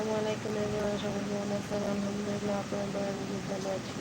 আসসালামু আলাইকুম সবাই কেমন আছেন? আলহামদুলিল্লাহ আপনার দয়া আমি আছি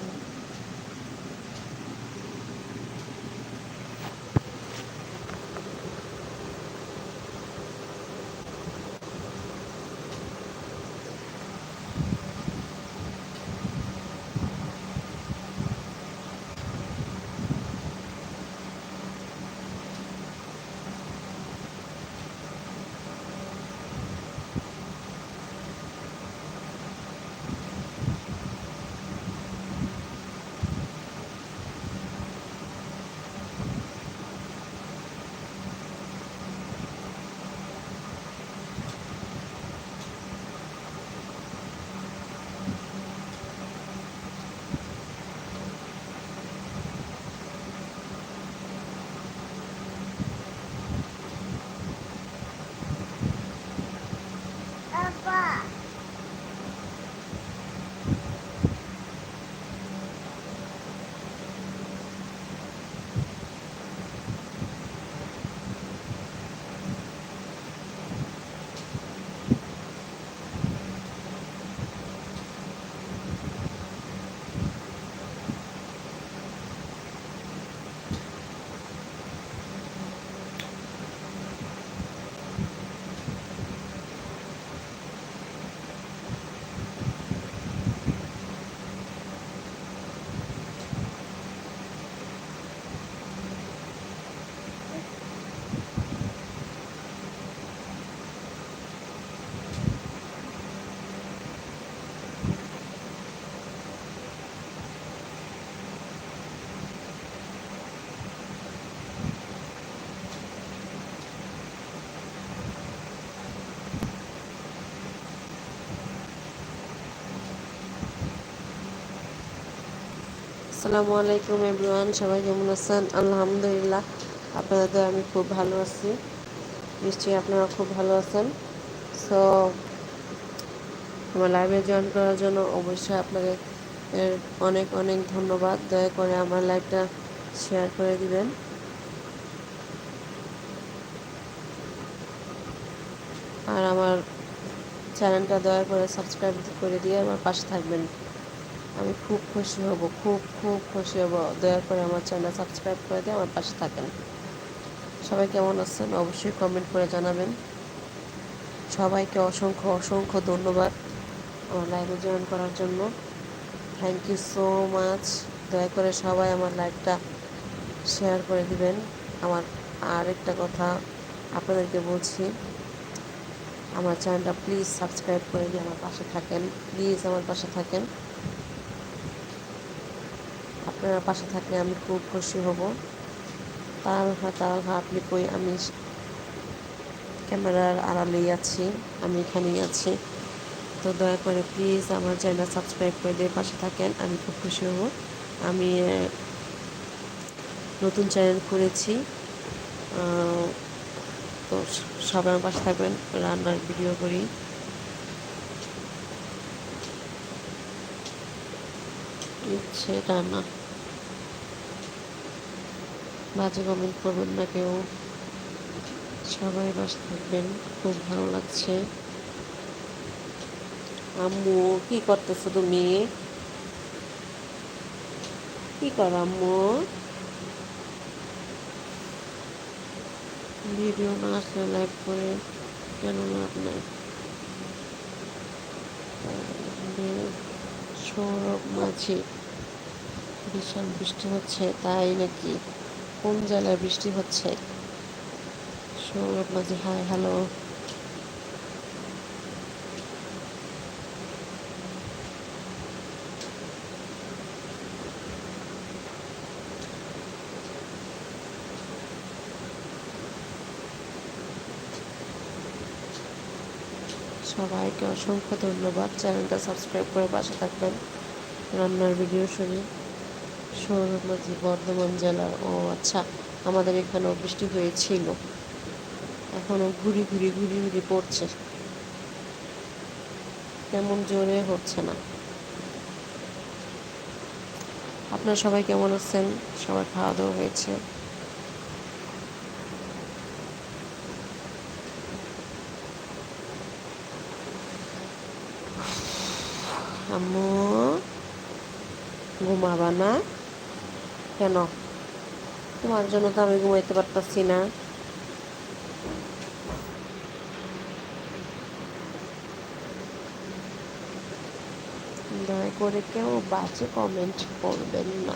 আসসালামু আলাইকুম এভরিওয়ান, সবাই কেমন আছেন? আলহামদুলিল্লাহ, আপনাদের আমি খুব ভালো আছি। নিশ্চয়ই আপনারা খুব ভালো আছেন। সো আমার লাইভে জয়েন করার জন্য অবশ্যই আপনাদের অনেক অনেক ধন্যবাদ। দয়া করে আমার লাইভটা শেয়ার করে দিবেন। আর আমার চ্যানেলটা দয়া করে সাবস্ক্রাইব করে দিয়ে আমার পাশে থাকবেন। আমি খুব খুশি হব, খুব খুব খুশি হব। দয়া করে আমার চ্যানেল সাবস্ক্রাইব করে দিয়ে আমার পাশে থাকেন। সবাই কেমন আছেন? অবশ্যই কমেন্ট করে জানাবেন। সবাইকে অসংখ্য অসংখ্য ধন্যবাদ আমার লাইভে জয়েন করার জন্য। থ্যাংক ইউ সো মাচ দয়া করে সবাই আমার লাইভটা শেয়ার করে দিবেন। আমার আরেকটা কথা আপনাদেরকে বলছি। আমার চ্যানেলটা প্লিজ সাবস্ক্রাইব করে দিয়ে আমার পাশে থাকেন। প্লিজ আমার পাশে থাকেন। আপনারা পাশে থাকলে আমি খুব খুশি হব। তালহা তালহা আপনি কই, আমি ক্যামেরার আড়ালেই আছি, আমি এখানেই আছি। তো দয়া করে প্লিজ আমার চ্যানেল সাবস্ক্রাইব করে দিয়ে পাশে থাকেন, আমি খুব খুশি হব। আমি নতুন চ্যানেল খুলেছি তো সবাই আমার পাশে থাকবেন, রান্নার ভিডিও করি। ইচ্ছে রান্না। বাজে কমেন্ট করবেন না কেউ। সবাই বাস থাকবেন, খুব ভালো লাগছে। আম্মু, কি করতেছো তুমি? কি কর আম্মু? ভিডিও না আসলে লাইভ করে কেন লাভ নাই? সৌরভ মাঝি, বিশাল বৃষ্টি হচ্ছে, তাই নাকি? কোন জেলায় বৃষ্টি হচ্ছে? সৌরভ মাঝি হাই, হ্যালো। সবাইকে অসংখ্য ধন্যবাদ। চ্যানেলটা সাবস্ক্রাইব করে পাশে থাকবেন। রান্নার ভিডিও শুনি। সৌরমাঝি বর্ধমান জেলার ও আচ্ছা আমাদের এখানেও বৃষ্টি হয়েছিল। এখনও ঘুরি ঘুরি ঘুরি ঘুরি পড়ছে। তেমন জোরে হচ্ছে না। আপনারা সবাই কেমন আছেন? সবার খাওয়া দাওয়া হয়েছে? আম্মু, ঘুমাবা না? কেন? তোমার জন্য তো আমি ঘুমাইতে পারতাছি না। দয়া করে কেউ বাজে কমেন্ট করবেন না।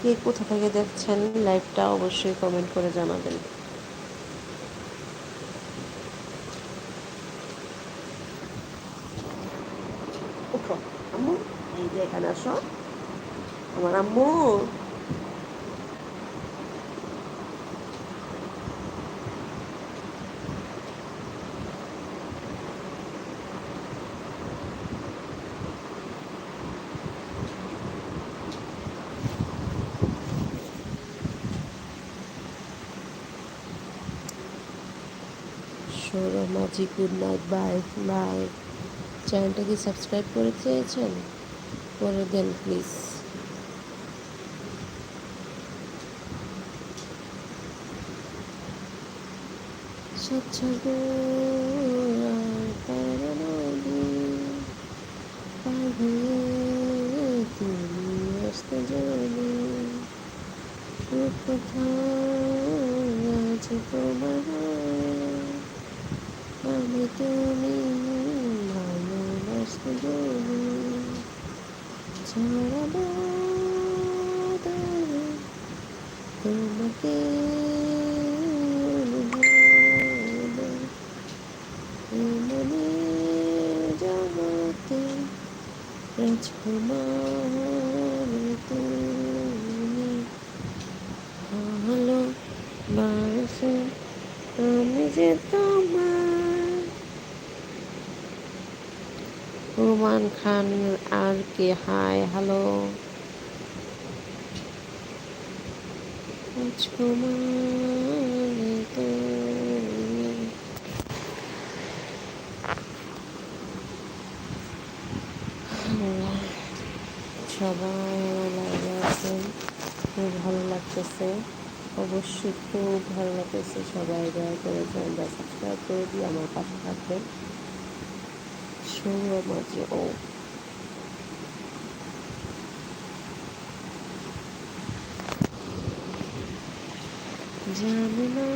কে কোথা থেকে দেখছেন লাইভটা অবশ্যই কমেন্ট করে জানাবেন উঠো আম্মু এই যে এখানে আসো আমার আম্মু সৌরভ মাঝি গুড নাইট বাই বাই চ্যানেলটা কি সাবস্ক্রাইব করে চেয়েছেন? করে দেন প্লিজ তোমার আমি তুমি ভালোবাসতে জানি ছাড়া তোমাকে জগতে রাজকুমার তুমি। ভালো বাসো আমি যে তোমার রোমান খান আর কে, হাই, হ্যালো। সবাই লাইভে আছেন? খুব ভালো লাগতেছে। অবশ্যই খুব ভালো লাগতেছে। সবাই দয়া করে চ্যানেলটা সাবস্ক্রাইব করে দিয়ে আমার পাশে থাকবেন। জানি না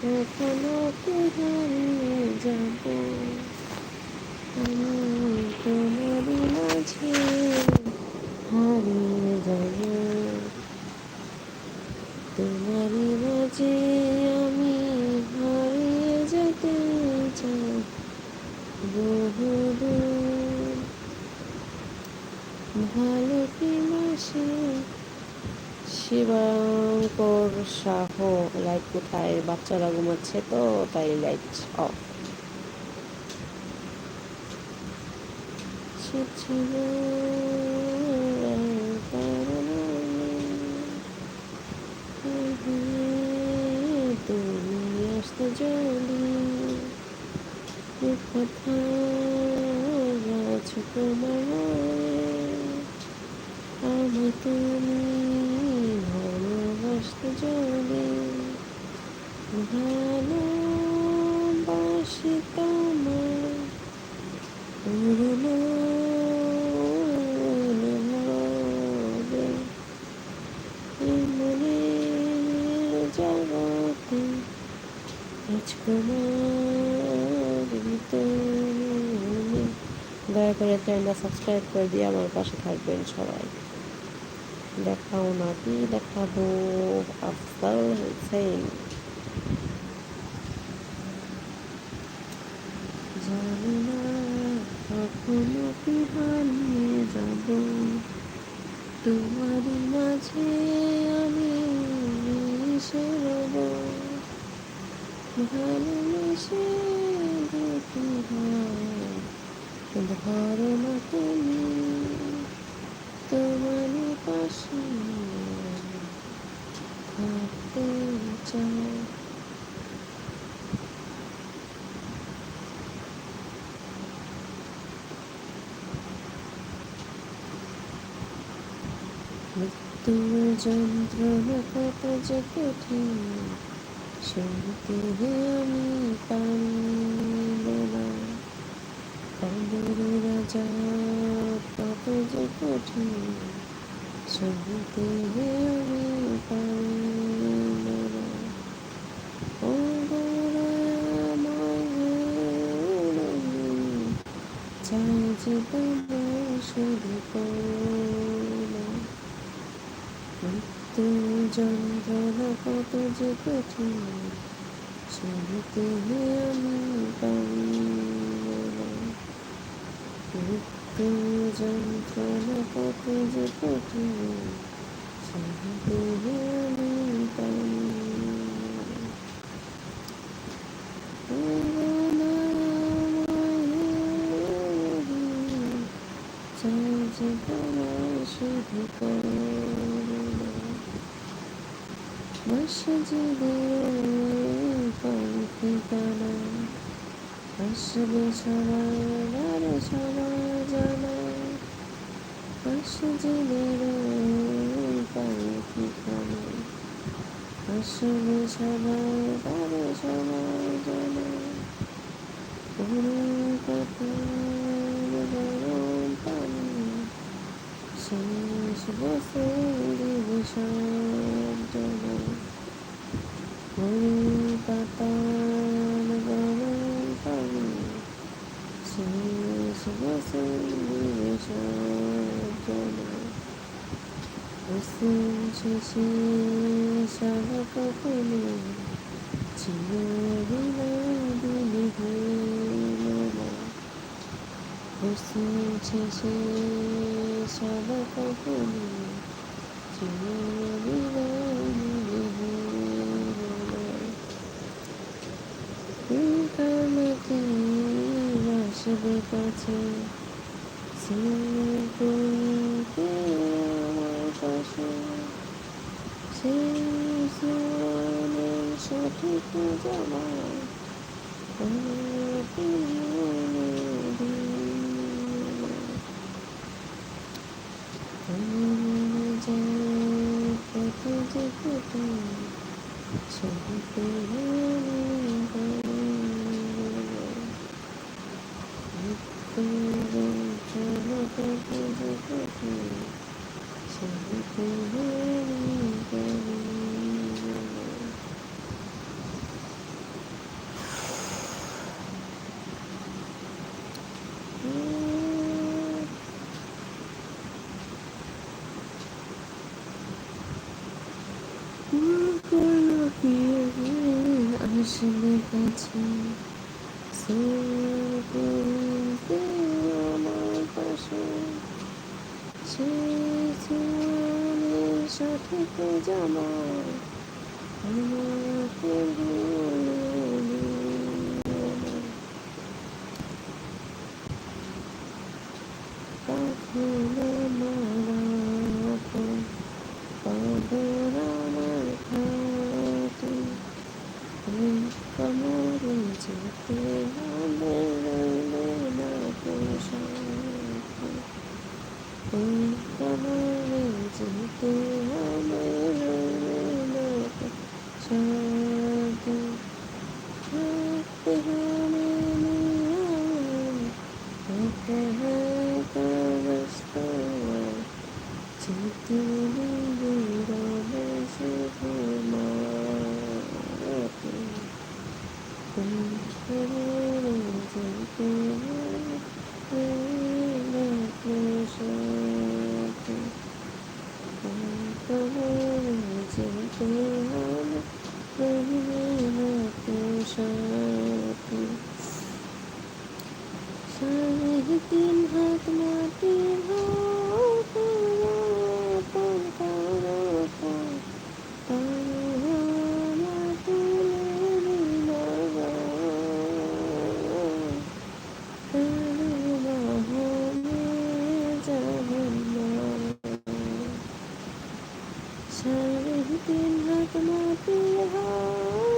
কখনো কি হারিয়ে যাব মাঝে হারিয়ে যাব তোমারই মাঝে আমি হারিয়ে যেতে চাই বহুদূর ভালো কি মাসে শাহ লাইট কোথায় বাচ্চারা ঘুমাচ্ছে তো তাই লাইট অফ ছিল দয়া করে চ্যানেলটা সাবস্ক্রাইব করে দিয়ে আমার পাশে থাকবেন সবাই। দেখাও না কি দেখাবো আফজাল হোসেন জানি না কখনো কি হারিয়ে যাব তোমার মাঝে আমি মিশে রব। ভালোবেসে ধরো না তুমি তোমার পাশে থাকতে চাই। যন্ত্রণা কত যে কঠিন শুনতে আমি পারিব না কবরের রাজা কত যে কঠিন শুনতে আমি পারিব না চাই যে শুধু করুণা মৃত্যু যন্ত্রণা কত যে কঠিন শুনতে আমি মৃত্যু যন্ত্রণা কত যে কঠিন শুনতে আমি শুধু করুণা মসজিদের ঠিকানা আসবে সবাই আরে সবাই জানা মসজিদের ঠিকানা আসবে সবাই আরে সবাই জানা পুরো কথা গরম পানি পাতাল গরম পানি শেষ বছর বিসর্জনা রসুন শেষে সারা কখনো ছিল বিনোদিনী হইল না রসুন শেষে সারা কখনো ছিল বিনোদিনী হইল না কামতে আসবে কাছে আমার পাশে সঠিক জামা আমাকে মনে দিল আমার যায় কত যে কত সঠিক জামা আমাকে। কখনো মারা কবর যেতে दिन रात मारती हाँ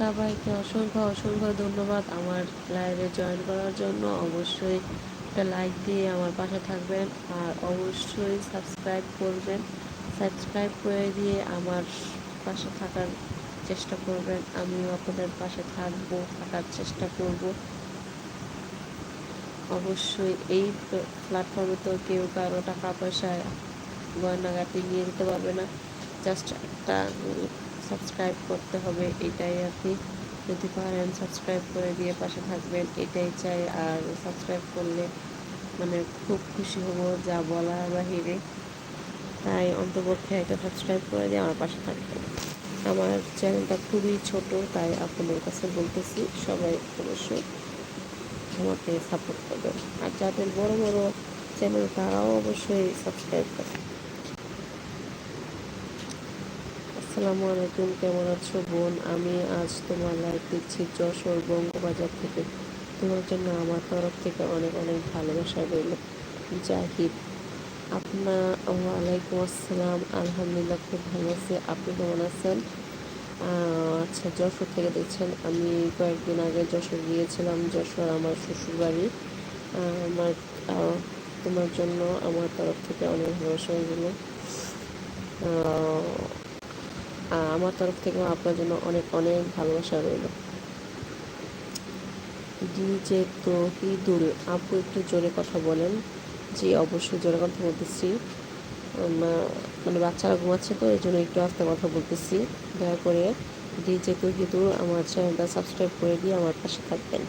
সবাইকে অসংখ্য অসংখ্য ধন্যবাদ আমার লাইভে জয়েন করার জন্য। অবশ্যই একটা লাইক দিয়ে আমার পাশে থাকবেন আর অবশ্যই সাবস্ক্রাইব করবেন। সাবস্ক্রাইব করে দিয়ে আমার পাশে থাকার চেষ্টা করবেন। আমিও আপনাদের পাশে থাকব, থাকার চেষ্টা করব। অবশ্যই এই প্ল্যাটফর্মে তো কেউ কারও টাকা পয়সা গয়নাগাটি নিয়ে যেতে পারবে না। জাস্ট একটা সাবস্ক্রাইব করতে হবে, এটাই কি যদি পারেন সাবস্ক্রাইব করে দিয়ে পাশে থাকবেন, এটাই চাই। আর সাবস্ক্রাইব করলে মানে খুব খুশি হব যা বলার বাহিরে। তাই অন্তপক্ষে একটা সাবস্ক্রাইব করে দিয়ে আমার পাশে থাকবেন। আমার চ্যানেলটা খুবই ছোট, তাই আপনাদের কাছে বলতেছি, সবাই অবশ্যই আমাকে সাপোর্ট করবেন। আর যাদের বড় বড় চ্যানেল, তারাও অবশ্যই সাবস্ক্রাইব করবেন। আসসালামু আলাইকুম, কেমন আছো বোন? আমি আজ তোমার লাইভ দিচ্ছি যশোর বঙ্গবাজার থেকে। তোমার জন্য আমার তরফ থেকে অনেক অনেক ভালোবাসা রইল। জাহিদ আপনার ওয়ালাইকুম আসসালাম। আলহামদুলিল্লাহ খুব ভালো আছি। আপনি কেমন আছেন? আচ্ছা যশোর থেকে দেখছেন, আমি কয়েকদিন আগে যশোর গিয়েছিলাম। যশোর আমার শ্বশুরবাড়ি। আমার তোমার জন্য আমার তরফ থেকে অনেক ভালোবাসা রইল। আমার তরফ থেকেও আপনার জন্য অনেক অনেক ভালোবাসা রইল। ডিজে তো ঈদুল আপু একটু জোরে কথা বলেন। জি, অবশ্যই জোরে কথা বলতেছি। মানে বাচ্চারা ঘুমাচ্ছে তো এই জন্য একটু আস্তে কথা বলতেছি। দয়া করে ডিজে তো হিদুল আমার চ্যানেলটা সাবস্ক্রাইব করে দিয়ে আমার পাশে থাকবেন।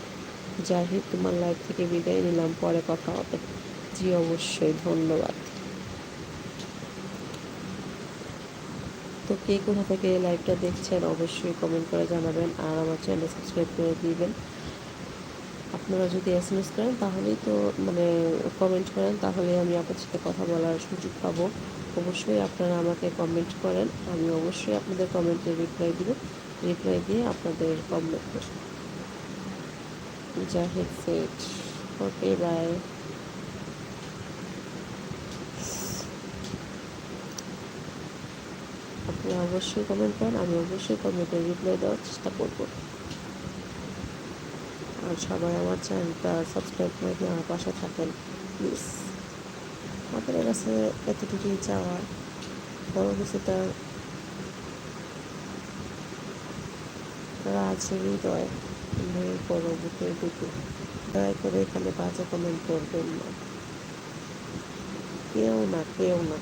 জাহিদ, তোমার লাইভ থেকে বিদায় নিলাম, পরে কথা হবে। জি, অবশ্যই, ধন্যবাদ। তো কে কোথা থেকে লাইভটা দেখছেন অবশ্যই কমেন্ট করে জানাবেন আর আমার চ্যানেল সাবস্ক্রাইব করে দিবেন। আপনারা যদি এস এম এস করেন তাহলেই তো মানে কমেন্ট করেন তাহলে আমি আপনার সাথে কথা বলার সুযোগ পাবো। অবশ্যই আপনারা আমাকে কমেন্ট করেন, আমি অবশ্যই আপনাদের কমেন্টের রিপ্লাই দিব। রিপ্লাই দিয়ে আপনাদের কমেন্ট জাহিদ সেট ওকে বাই আপনি অবশ্যই কমেন্ট করেন, আমি অবশ্যই কমেন্টের রিপ্লাই দেওয়ার চেষ্টা করব। আর সবাই আমার চ্যানেলটা সাবস্ক্রাইব করে দিয়ে আমার পাশে থাকেন প্লিজ আপনাদের কাছে এতটুকুই চাওয়া বড় কিছুটা রাজ হৃদয় মেয়ের বড় বুকের দিকে দয়া করে এখানে বাজে কমেন্ট করবেন না। কেউ না কেউ না।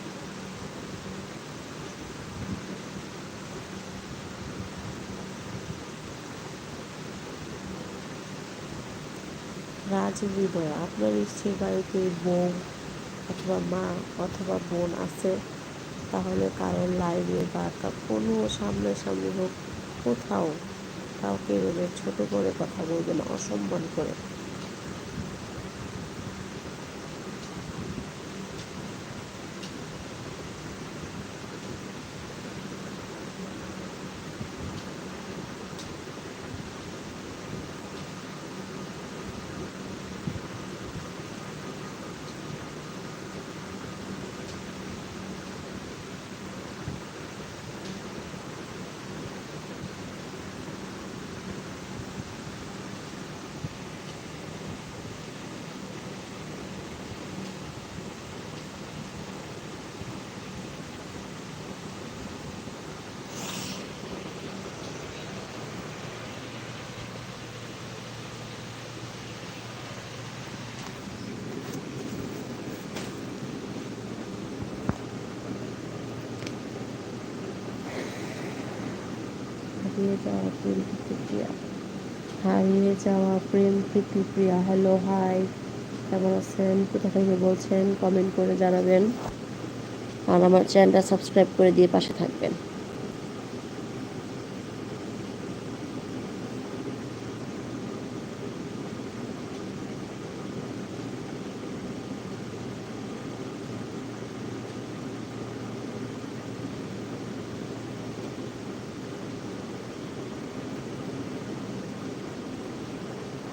রাজ হৃদয় আপনার ইচ্ছে বাড়িতে বউ অথবা মা অথবা বোন আছে, তাহলে কারোর লাইনে বা কোনো সামনাসামনি হোক কোথাও কাউকে এভাবে ছোটো করে কথা বলবেন, অসম্মান করে হারিয়ে যাওয়া প্রেম প্রতিক্রিয়া হারিয়ে যাওয়া প্রেম প্রতিক্রিয়া হ্যালো হাই কেমন আছেন? কোথা থেকে বলছেন? কমেন্ট করে জানাবেন। আর আমার চ্যানেলটা সাবস্ক্রাইব করে দিয়ে পাশে থাকবেন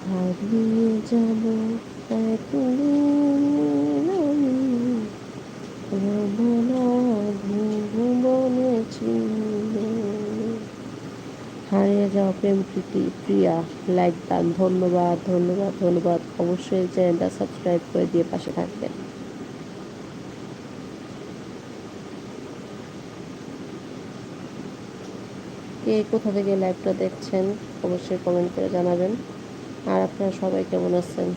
হারিয়ে যাব ভুবনে হারিয়ে যাওয়া প্রেম প্রীতি, প্রিয়া লাইক দান, ধন্যবাদ ধন্যবাদ ধন্যবাদ। অবশ্যই চ্যানেলটা সাবস্ক্রাইব করে দিয়ে পাশে থাকবেন। কে কোথা থেকে লাইভটা দেখছেন, অবশ্যই কমেন্ট করে জানাবেন। আর আপনারা সবাই কেমন আছেন?